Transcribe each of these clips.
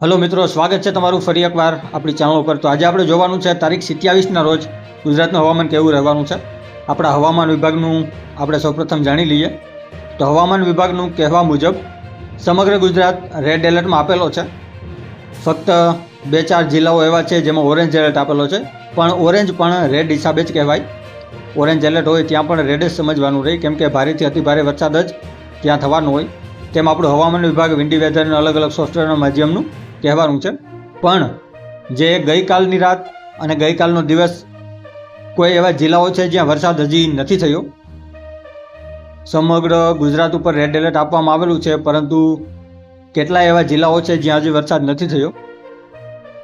Hello મિત્રો, સ્વાગત છે તમારું ફરી એકવાર આપણી ચેનલ ઉપર. તો આજે આપણે જોવાનું છે તારીખ સિત્યાવીસના રોજ ગુજરાતનું હવામાન કેવું રહેવાનું છે? આપણા હવામાન વિભાગનું આપણે સૌપ્રથમ જાણી લઈએ. તો હવામાન વિભાગનું કહેવા મુજબ સમગ્ર ગુજરાત રેડ એલર્ટમાં આપેલો છે. ફક્ત બે ચાર જિલ્લાઓ એવા છે જેમાં ઓરેન્જ એલર્ટ આપેલો છે. પણ ઓરેન્જ પણ રેડ હિસાબે જ કહેવાય. ઓરેન્જ એલર્ટ હોય ત્યાં પણ રેડ જ સમજવાનું રહે, કેમ કે ભારેથી અતિભારે વરસાદ જ ત્યાં થવાનું હોય. તેમ આપણું હવામાન વિભાગ વિન્ડી વેધરના અલગ અલગ સોફ્ટવેરના માધ્યમનું કહેવાનું છે. પણ જે ગઈકાલની રાત અને ગઈકાલનો દિવસ કોઈ એવા જિલ્લાઓ છે જ્યાં વરસાદ હજી નથી થયો? સમગ્ર ગુજરાત ઉપર રેડ એલર્ટ આપવામાં આવેલું છે, પરંતુ કેટલાય એવા જિલ્લાઓ છે જ્યાં હજી વરસાદ નથી થયો?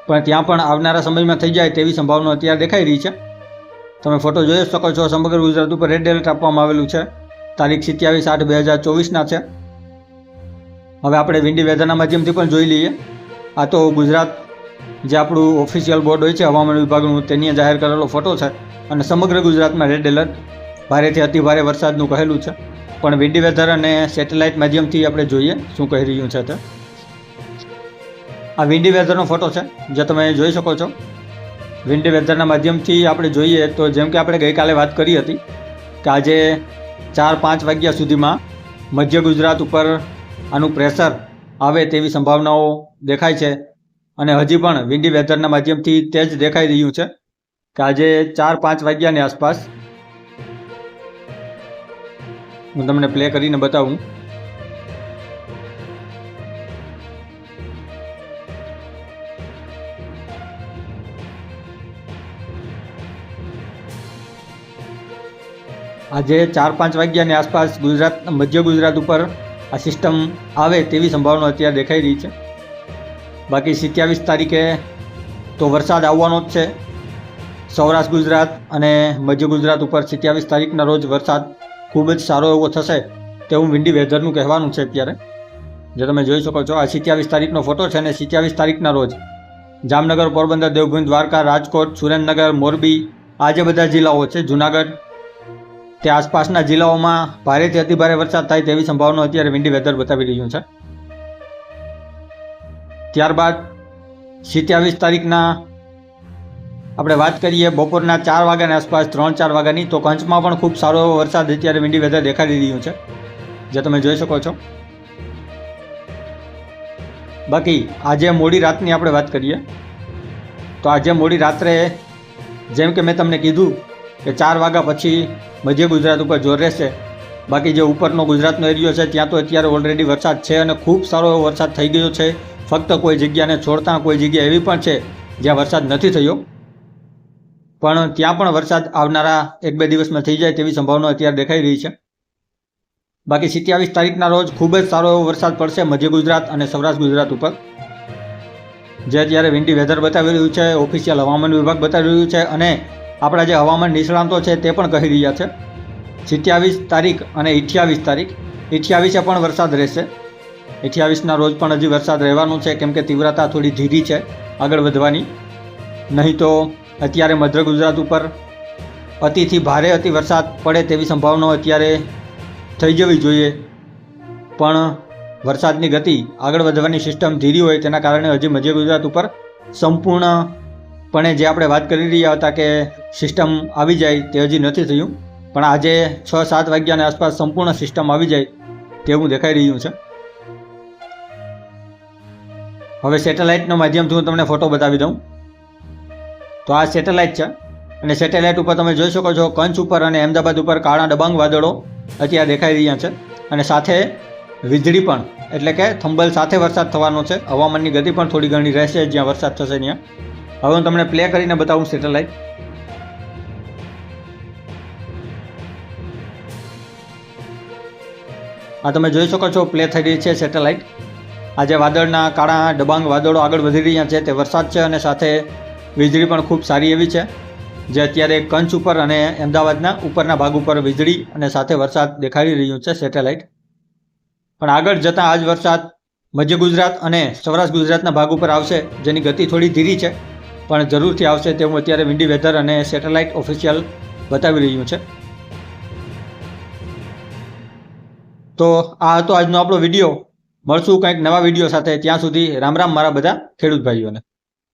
પણ ત્યાં પણ આવનારા સમયમાં થઈ જાય તેવી સંભાવના અત્યારે દેખાઈ રહી છે. તમે ફોટો જોઈ શકો છો, સમગ્ર ગુજરાત ઉપર રેડ એલર્ટ આપવામાં આવેલું છે. તારીખ સિત્યાવીસ આઠ બે હજાર ચોવીસના છે. હવે આપણે વિન્ડી વેધરના માધ્યમથી પણ જોઈ લઈએ. આ તો ગુજરાત જે આપણું ઓફિશિયલ બોર્ડ હોય છે, હવામાન વિભાગનું, તેની જાહેર કરેલો ફોટો છે અને સમગ્ર ગુજરાતમાં રેડ એલર્ટ ભારેથી અતિભારે વરસાદનું કહેલું છે. પણ વિન્ડી વેધર અને સેટેલાઇટ માધ્યમથી આપણે જોઈએ શું કહી રહ્યું છે તે. આ વિન્ડી વેધરનો ફોટો છે, જે તમે જોઈ શકો છો. વિન્ડી વેધરના માધ્યમથી આપણે જોઈએ તો જેમ કે આપણે ગઈકાલે વાત કરી હતી કે આજે ચાર પાંચ વાગ્યા સુધીમાં મધ્ય ગુજરાત ઉપર આનું પ્રેશર આવે તેવી સંભાવનાઓ દેખાય છે. અને હજી પણ વિન્ડી વેધરના માધ્યમથી તે જ દેખાઈ રહ્યું છે કે આજે ચાર પાંચ વાગ્યાની આસપાસ હું તમને પ્લે કરીને બતાવું. આજે ચાર પાંચ વાગ્યાની આસપાસ ગુજરાત, મધ્ય ગુજરાત ઉપર આ સિસ્ટમ આવે તેવી સંભાવના અત્યારે દેખાઈ રહી છે. બાકી સિત્યાવીસ તારીખે તો વરસાદ આવવાનો જ છે. સૌરાષ્ટ્ર, ગુજરાત અને મધ્ય ગુજરાત ઉપર સિત્યાવીસ તારીખના રોજ વરસાદ ખૂબ જ સારો એવો થશે તેવું વિન્ડી વેધરનું કહેવાનું છે અત્યારે. જે તમે જોઈ શકો છો, આ સિત્યાવીસ તારીખનો ફોટો છે અને સિત્યાવીસ તારીખના રોજ જામનગર, પોરબંદર, દેવભૂમિ, દ્વારકા, રાજકોટ, સુરેન્દ્રનગર, મોરબી આ જે બધા જિલ્લાઓ છે, જુનાગઢ તે આસપાસના જિલ્લાઓમાં ભારેથી અતિભારે વરસાદ થાય તેવી સંભાવના અત્યારે વિન્ડી વેધર બતાવી રહ્યું છે. ત્યારબાદ સિત્યાવીસ તારીખના આપણે વાત કરીએ બપોરના ચાર વાગ્યાની આસપાસ ત્રણ ચાર વાગ્યાની, તો કંચમાં પણ ખૂબ સારો એવો વરસાદ અત્યારે વિન્ડી વેધર દેખાડી રહ્યું છે. જે તમે જોઈ શકો છો. બાકી આજે મોડી રાતની આપણે વાત કરીએ, તો આજે મોડી રાત્રે જેમ કે મેં તમને કીધું કે ચાર વાગ્યા પછી મધ્ય ગુજરાત ઉપર જોર રહેશે. બાકી જે ઉપરનો ગુજરાતનો એરિયો છે, ત્યાં તો અત્યારે ઓલરેડી વરસાદ છે અને ખૂબ સારો એવો વરસાદ થઈ ગયો છે. ફક્ત કોઈ જગ્યાને છોડતા કોઈ જગ્યા એવી પણ છે, જ્યાં વરસાદ નથી થયો. પણ ત્યાં પણ વરસાદ આવનારા એક બે દિવસમાં થઈ જાય તેવી સંભાવના અત્યારે દેખાઈ રહી છે. બાકી સિત્યાવીસ તારીખના રોજ ખૂબ જ સારો એવો વરસાદ પડશે મધ્ય ગુજરાત અને સૌરાષ્ટ્ર ગુજરાત ઉપર. જે અત્યારે વિન્ડી વેધર બતાવી રહ્યું છે ઓફિશિયલ હવામાન વિભાગ બતાવી રહ્યું છે અને આપણા જે હવામાન નિષ્ણાંતો છે તે પણ કહી રહ્યા છે. સિત્યાવીસ તારીખ અને અઠ્યાવીસ તારીખ. અઠ્યાવીસે પણ વરસાદ રહેશે. અઠ્યાવીસના રોજ પણ હજી વરસાદ રહેવાનો છે, કેમ કે તીવ્રતા થોડી ધીરી છે આગળ વધવાની. નહીં તો અત્યારે મધ્ય ગુજરાત ઉપર અતિથી ભારે અતિ વરસાદ પડે તેવી સંભાવનાઓ અત્યારે થઈ જવી જોઈએ. પણ વરસાદની ગતિ આગળ વધવાની સિસ્ટમ ધીરી હોય તેના કારણે હજી મધ્ય ગુજરાત ઉપર સંપૂર્ણપણે જે આપણે વાત કરી રહ્યા હતા કે સિસ્ટમ આવી જાય તે હજી નથી થયું, પણ આજે છ, સાત વાગ્યાની આસપાસ સંપૂર્ણ સિસ્ટમ આવી જાય તેવું દેખાઈ રહ્યું છે. હવે સેટેલાઇટના માધ્યમથી હું તમને ફોટો બતાવી દઉં. તો આ સેટેલાઇટ છે અને સેટેલાઇટ ઉપર તમે જોઈ શકો છો કંચ ઉપર અને અમદાવાદ ઉપર કાળા ડબાંગ વાદળો અત્યારે દેખાઈ રહ્યા છે અને સાથે વીજળી પણ, એટલે કે થંબલ સાથે વરસાદ થવાનો છે. હવામાનની ગતિ પણ થોડી ઘણી રહેશે જ્યાં વરસાદ થશે ત્યાં. હવે હું તમને પ્લે કરીને બતાવું સેટેલાઇટ આ તમે જોઈ શકો છો પ્લે થઈ રહી છે સેટેલાઇટ આજે વાદળના કાળા ડબાંગ વાદળો આગળ વધી રહ્યા છે, તે વરસાદ છે અને સાથે વીજળી પણ ખૂબ સારી એવી છે. જે અત્યારે કંચ ઉપર અને અમદાવાદના ઉપરના ભાગ ઉપર વીજળી અને સાથે વરસાદ દેખાડી રહ્યું છે સેટેલાઇટ પણ આગળ જતાં આજ વરસાદ મધ્ય ગુજરાત અને સૌરાષ્ટ્ર ગુજરાતના ભાગ ઉપર આવશે, જેની ગતિ થોડી ધીરી છે. પણ જરૂરથી આવશે તેવું અત્યારે વિન્ડી વેધર અને સેટેલાઇટ ઓફિશિયલ બતાવી રહ્યું છે. તો આ હતો આજનો આપણો વીડિયો. મળશું કંઈક નવા વીડિયો સાથે. ત્યાં સુધી રામ રામ મારા બધા ખેડૂત ભાઈઓને.